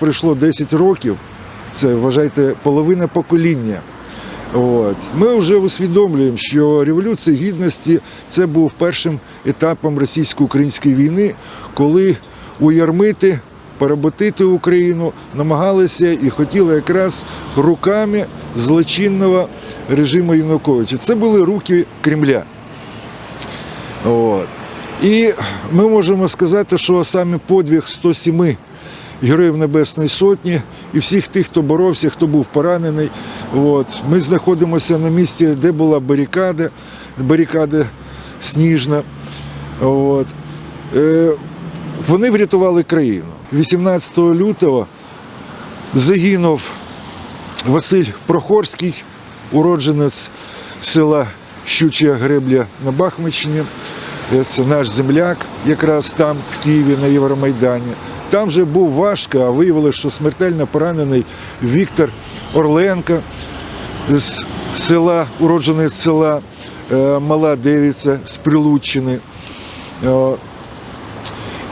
пройшло 10 років, це вважайте половина покоління. От. Ми вже усвідомлюємо, що Революція Гідності це був першим етапом російсько-української війни, коли уярмити, поработити Україну намагалися і хотіли якраз руками злочинного режиму Януковича. Це були руки Кремля. От. І ми можемо сказати, що саме подвиг 107 Героїв Небесної Сотні і всіх тих, хто боровся, хто був поранений. От. Ми знаходимося на місці, де була барикада, барикада сніжна. От. Е, вони врятували країну. 18 лютого загинув Василь Прохорський, уродженець села Щуча Гребля на Бахмаччині. Е, Це наш земляк, якраз там, в Києві, на Євромайдані. Там же був важко, а виявилося, що смертельно поранений Віктор Орленко з села, уроджений села е, Мала Девіця з Прилуччини. Е,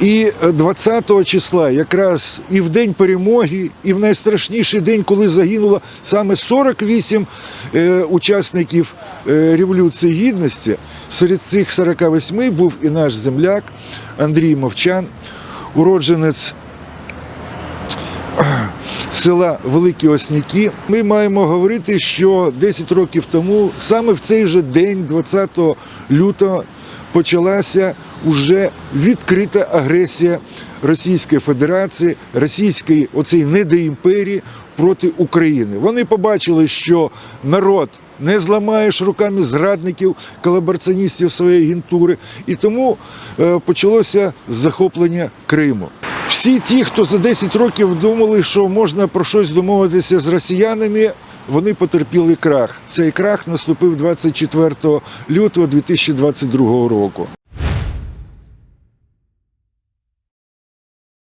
І 20 числа, якраз і в день перемоги, і в найстрашніший день, коли загинуло саме 48 е, учасників Революції Гідності, серед цих 48 був і наш земляк Андрій Мовчан, уродженець села Великі Осняки. Ми маємо говорити, що 10 років тому, саме в цей же день, 20 лютого, почалася уже відкрита агресія Російської Федерації, російської оцей недоімперії проти України. Вони побачили, що народ не зламаєш руками зрадників, колабораціоністів своєї агентури, і тому е, почалося захоплення Криму. Всі ті, хто за 10 років думали, що можна про щось домовитися з росіянами, вони потерпіли крах. Цей крах наступив 24 лютого 2022 року.